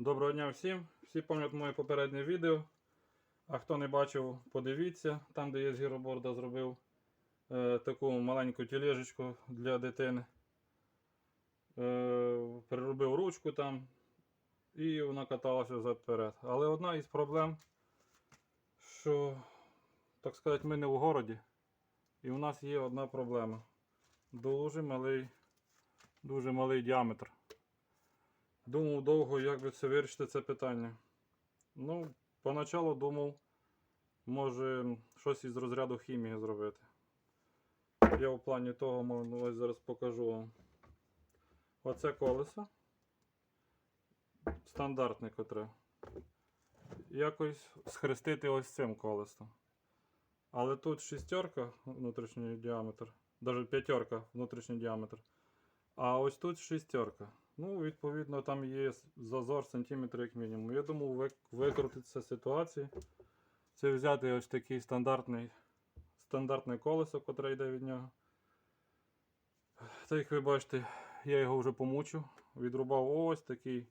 Доброго дня всім. Всі пам'ятають моє попереднє відео. А хто не бачив, подивіться. Там, де я з гіроборда зробив е, таку маленьку тележечку для дитини. Е, переробив ручку там і вона каталася взад вперед. Але одна із проблем, що, так сказати, ми не в городі. І у нас є одна проблема. Дуже малий, дуже малий діаметр. Думав довго, як би це вирішити це питання. Ну, поначалу думав, може щось із розряду хімії зробити. Я в плані того, мо- ну, ось зараз покажу вам. Оце колесо. Стандартне котре. Якось схрестити ось цим колесом. Але тут шістерка внутрішній діаметр, навіть п'ятерка внутрішній діаметр. А ось тут шістерка. Ну, відповідно, там є зазор сантиметр як мінімум. Я думав вик- викрутитися ситуації. Це взяти ось такий стандартне колесо, котре йде від нього. Так як ви бачите, я його вже помучив. Відрубав ось такий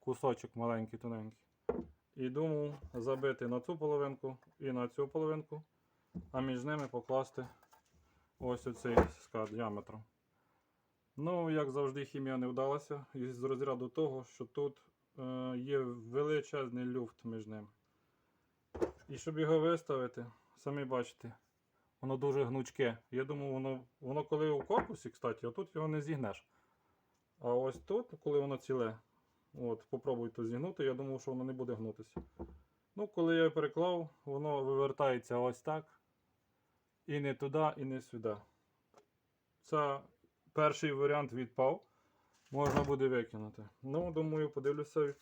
кусочок маленький, тоненький. І думав забити на цю половинку і на цю половинку, а між ними покласти ось оцей скат діаметром. Ну, як завжди, хімія не вдалася із розряду того, що тут е, є величезний люфт між ними. І щоб його виставити, самі бачите, воно дуже гнучке. Я думаю, воно, воно коли у корпусі, кстати, отут його не зігнеш. А ось тут, коли воно ціле, от, попробуйте зігнути, я думав, що воно не буде гнутися. Ну, коли я переклав, воно вивертається ось так. І не туди, і не сюди. Це перший варіант відпав. Можна буде викинути. Ну, думаю, подивлюся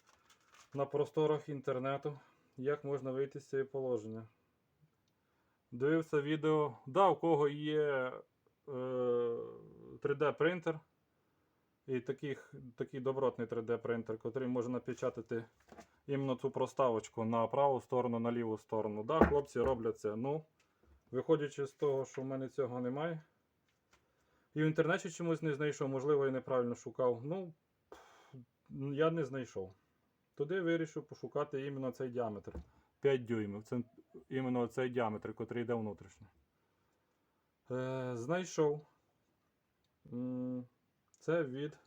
на просторах інтернету, як можна вийти з цього положення. Дивився відео. Да, у кого є е, 3D принтер. І таких, такий добротний 3D принтер, який може напечатати іменно цю проставочку на праву сторону, на ліву сторону. Да, хлопці роблять це. Ну, виходячи з того, що в мене цього немає. І в інтернеті чомусь не знайшов, можливо, я неправильно шукав. Ну, я не знайшов. Туди вирішив пошукати іменно цей діаметр. 5 дюймів. Це іменно цей діаметр, який йде внутрішньо. Е, знайшов. Це від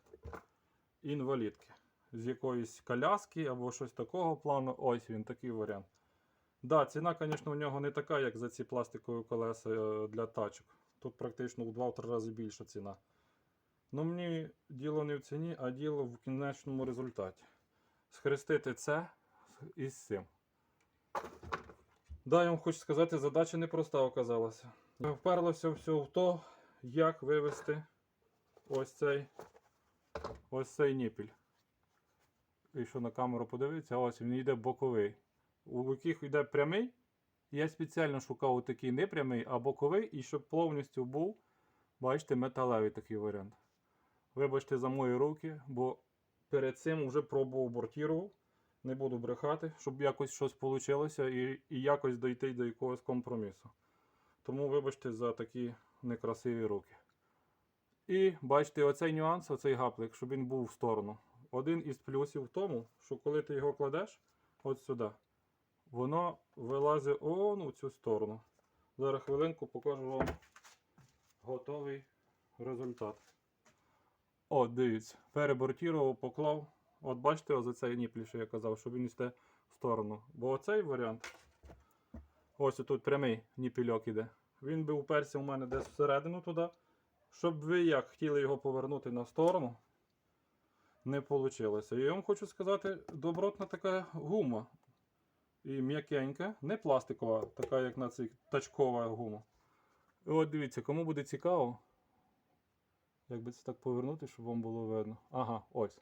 інвалідки. З якоїсь коляски або щось такого плану. Ось він, такий варіант. Да, ціна, звісно, у нього не така, як за ці пластикові колеса е, для тачок. Тут практично в 2-3 рази більша ціна. Ну мені діло не в ціні, а діло в кінечному результаті. Схрестити це із цим. Да, я вам хочу сказати, задача непроста оказалася. Вперлося все в то, як вивести ось цей ось цей ніпіль. І що на камеру подивитися, ось він йде боковий. У яких йде прямий, я спеціально шукав такий не прямий, а боковий, і щоб повністю був, бачите, металевий такий варіант. Вибачте за мої руки, бо перед цим вже пробував бортірував. Не буду брехати, щоб якось щось вийшло і, і якось дійти до якогось компромісу. Тому вибачте за такі некрасиві руки. І бачите, оцей нюанс, оцей гаплик, щоб він був в сторону. Один із плюсів в тому, що коли ти його кладеш от сюди, воно вилазить он у цю сторону. Зараз хвилинку покажу вам готовий результат. От, дивіться, перебортірував, поклав. От бачите, ось цей ніплі, що я казав, щоб він йсте в сторону. Бо оцей варіант, ось тут прямий ніпільок іде. Він би уперся у мене десь всередину туди. Щоб ви як хотіли його повернути на сторону, не вийшло. І я вам хочу сказати, добротна така гума. І м'якенька, не пластикова, така як на цій тачкова гума. І от дивіться, кому буде цікаво. Як би це так повернути, щоб вам було видно. Ага, ось.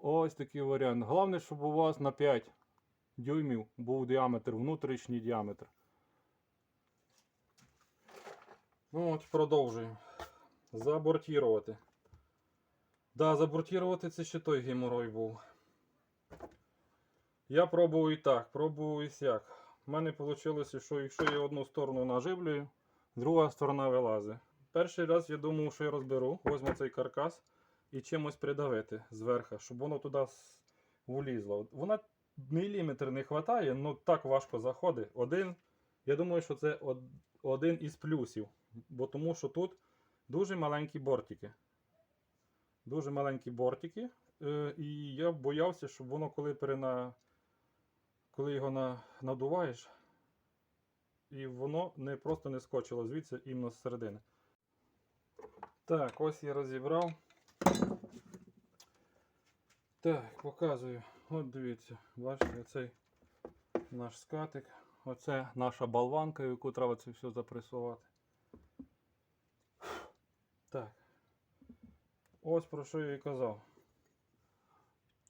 Ось такий варіант. Головне, щоб у вас на 5 дюймів був діаметр, внутрішній діаметр. Ну от, продовжуємо. Забортірувати. Да, забортірувати це ще той геморой був. Я пробував і так, пробував і сяк. У мене вийшло, що якщо я одну сторону наживлюю, друга сторона вилазить. Перший раз я думав, що я розберу, возьму цей каркас і чимось придавити зверху, щоб воно туди. От Вона міліметр не вистачає, ну так важко заходить. Один, я думаю, що це один із плюсів. Бо тому що тут дуже маленькі бортики. Дуже маленькі бортики. Е, і я боявся, щоб воно коли перена... коли його на... надуваєш, і воно не просто не скочило звідси іменно з середини. Так, ось я розібрав. Так, показую. От дивіться, бачите, цей наш скатик. Оце наша болванка, в яку треба це все запресувати. Так. Ось про що я і казав.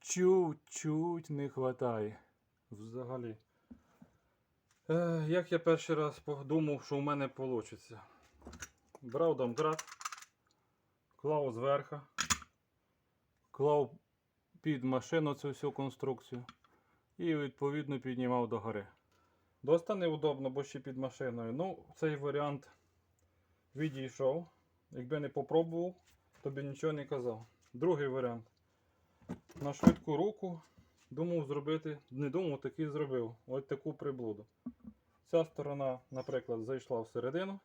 Чуть-чуть не вистачає. Взагалі. Е, як я перший раз подумав, що у мене вийде. Брав домкрат, клав зверху, клав під машину цю всю конструкцію і відповідно піднімав догори. Доста неудобно, бо ще під машиною. Ну, цей варіант відійшов. Якби не попробував, то би нічого не казав. Другий варіант. На швидку руку думав зробити, не думав, так і зробив. Ось таку приблуду. Ця сторона, наприклад, зайшла всередину.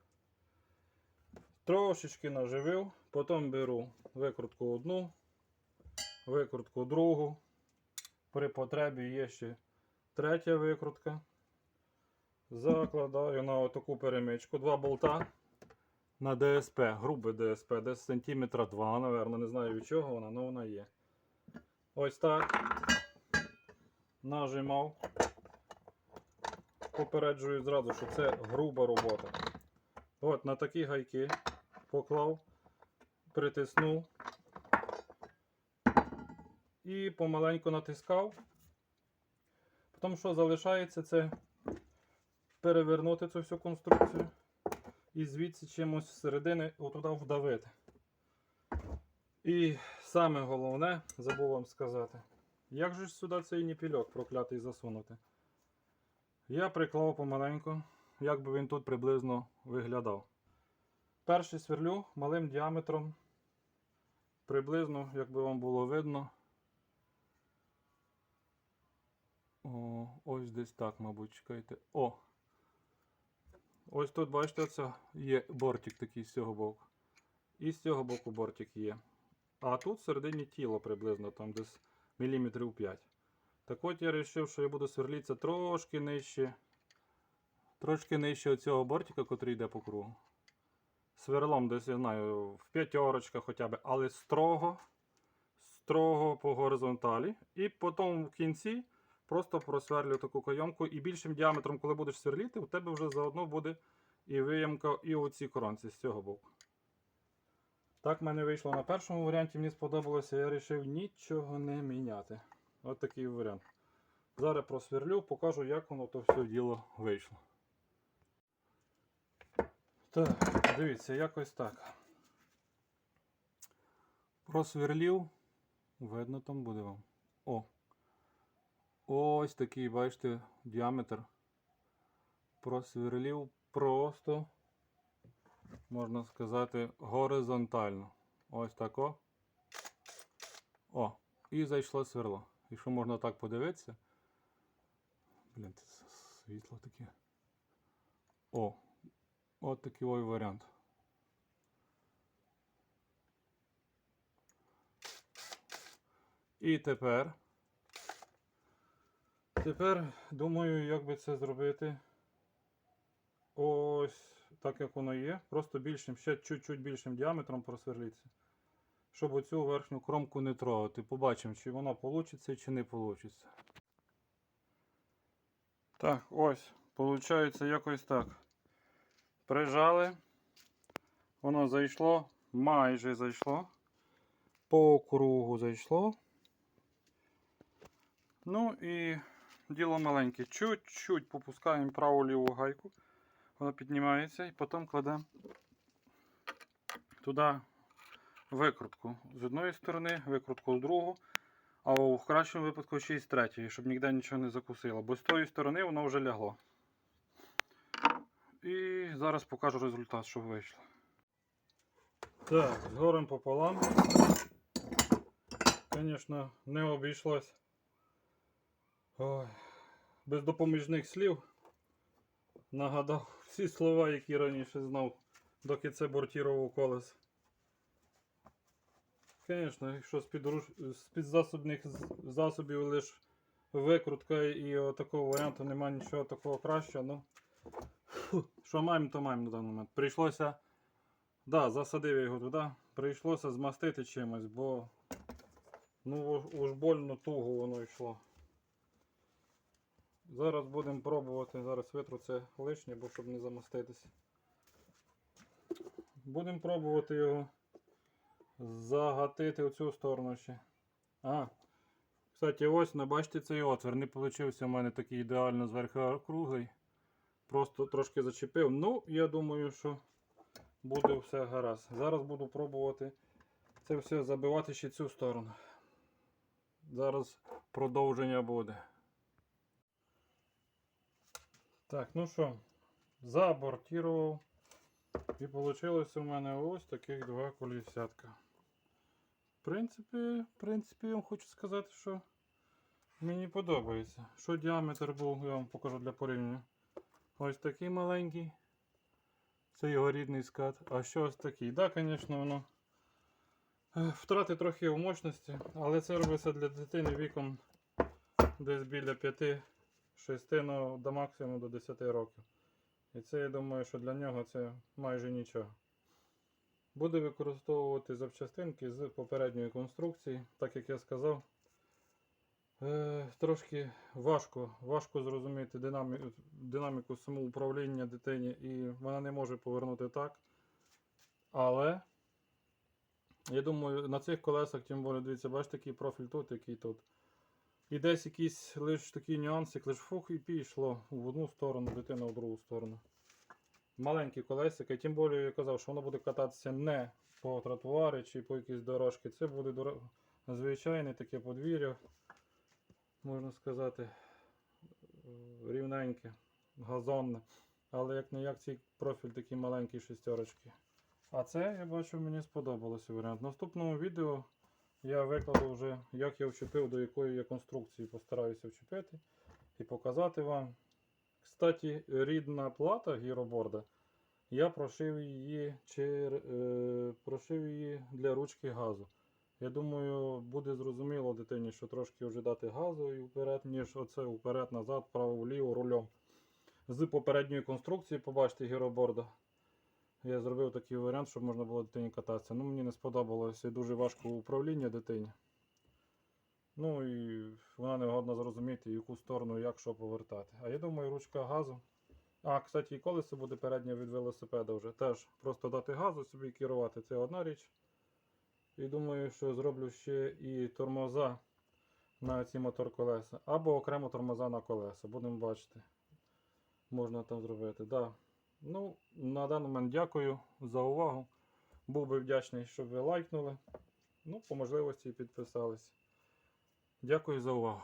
Трошечки наживив, потім беру викрутку одну, викрутку другу. При потребі є ще третя викрутка. Закладаю на отаку перемичку. Два болта на ДСП, грубе ДСП, десь сантиметра 2, напевно, не знаю від чого вона, але вона є. Ось так. Нажимав. Попереджую зразу, що це груба робота. От на такі гайки поклав, притиснув і помаленьку натискав. Потім, що залишається, це перевернути цю всю конструкцію і звідси чимось зсередини отуди вдавити. І саме головне, забув вам сказати, як же ж сюди цей ніпільок проклятий засунути? Я приклав помаленьку, як би він тут приблизно виглядав. Перший сверлю малим діаметром, приблизно, як би вам було видно. О, ось десь так, мабуть, чекайте. О! Ось тут, бачите, це є бортик такий з цього боку. І з цього боку бортик є. А тут всередині тіло приблизно, там десь міліметрів 5. Так от я вирішив, що я буду сверлитися трошки нижче. Трошки нижче оцього бортика, який йде по кругу. Сверлом десь, я знаю, в п'ятерочках хоча б, але строго, строго по горизонталі. І потім в кінці просто просверлю таку кайомку. І більшим діаметром, коли будеш сверліти, у тебе вже заодно буде і виямка, і оці коронці з цього боку. Так в мене вийшло на першому варіанті, мені сподобалося, я вирішив нічого не міняти. От такий варіант. Зараз просверлю, покажу, як воно то все діло вийшло. Так, дивіться, якось так. Просверлів. Видно там буде вам. О. Ось такий, бачите, діаметр. Просверлів просто, можна сказати, горизонтально. Ось тако. О, і зайшло сверло. Якщо можна так подивитися. Блін, це світло таке. О, от такий ой варіант. І тепер. Тепер думаю, як би це зробити. Ось так як воно є. Просто більшим, ще чуть-чуть більшим діаметром просверліться. Щоб оцю верхню кромку не трогати. Побачимо, чи вона вийде, чи не вийде. Так, ось. Получається якось так. Прижали. Воно зайшло, майже зайшло. По кругу зайшло. Ну і діло маленьке. Чуть-чуть попускаємо праву ліву гайку. Вона піднімається і потім кладемо туди викрутку з одної сторони, викрутку з другу, а в кращому випадку ще й з третьої, щоб ніде нічого не закусило. Бо з тої сторони воно вже лягло. І зараз покажу результат, що вийшло. Так, згорем пополам. Звісно, не обійшлось Ой, без допоміжних слів нагадав всі слова, які раніше знав, доки це бортірував колес. Звісно, якщо з-під, руш- засобних засобів лише викрутка і такого варіанту немає нічого такого кращого, ну що маємо, то маємо на даний момент. Прийшлося, да, засадив я його туди, прийшлося змастити чимось, бо ну уж больно туго воно йшло. Зараз будемо пробувати, зараз витру це лишнє, бо щоб не замаститися. Будемо пробувати його загатити в цю сторону ще. А, кстати, ось, ну, бачите цей отвір. Не вийшов у мене такий ідеально зверху круглий. Просто трошки зачепив. Ну, я думаю, що буде все гаразд. Зараз буду пробувати це все забивати ще цю сторону. Зараз продовження буде. Так, ну що, забортірував. І вийшло у мене ось таких два колісятка. В принципі, в принципі, я вам хочу сказати, що мені подобається. Що діаметр був, я вам покажу для порівняння. Ось такий маленький. Це його рідний скат. А що ось такий? Так, да, звісно, воно е, втрати трохи в мощності, але це робиться для дитини віком десь біля 5-6, ну до максимуму до 10 років. І це я думаю, що для нього це майже нічого. Буду використовувати запчастинки з попередньої конструкції, так як я сказав. Е, трошки важко, важко зрозуміти динамі... динаміку самоуправління дитині, і вона не може повернути так. Але я думаю, на цих колесах, тим більше, дивіться, бачите, такий профіль тут, який тут. І десь якийсь лише такий нюансик, лише фух і пішло в одну сторону, дитина в другу сторону. Маленькі колесики, тим більше я казав, що воно буде кататися не по тротуарі чи по якійсь дорожці. Це буде дор... звичайне таке подвір'я, можна сказати, рівненьке, газонне. Але як не як цей профіль такий маленький шестерочки. А це, я бачу, мені сподобалося варіант. В наступному відео я викладу вже, як я вчепив, до якої я конструкції постараюся вчепити і показати вам. Кстати, рідна плата гіроборда, я прошив її, чер... е, прошив її для ручки газу. Я думаю, буде зрозуміло дитині, що трошки вже дати газу і вперед, ніж оце вперед-назад, право-вліво рулем. З попередньої конструкції, побачите, гіроборда. Я зробив такий варіант, щоб можна було дитині кататися. Ну, мені не сподобалося дуже важко управління дитині. Ну і вона не годна зрозуміти, яку сторону як що повертати. А я думаю, ручка газу. А, кстати, і колесо буде переднє від велосипеда вже. Теж просто дати газу собі керувати. Це одна річ. І думаю, що зроблю ще і тормоза на ці мотор-колеса. Або окремо тормоза на колеса. Будемо бачити. Можна там зробити. Да. Ну, на даний момент дякую за увагу. Був би вдячний, щоб ви лайкнули. Ну, по можливості підписались. Дякую за увагу.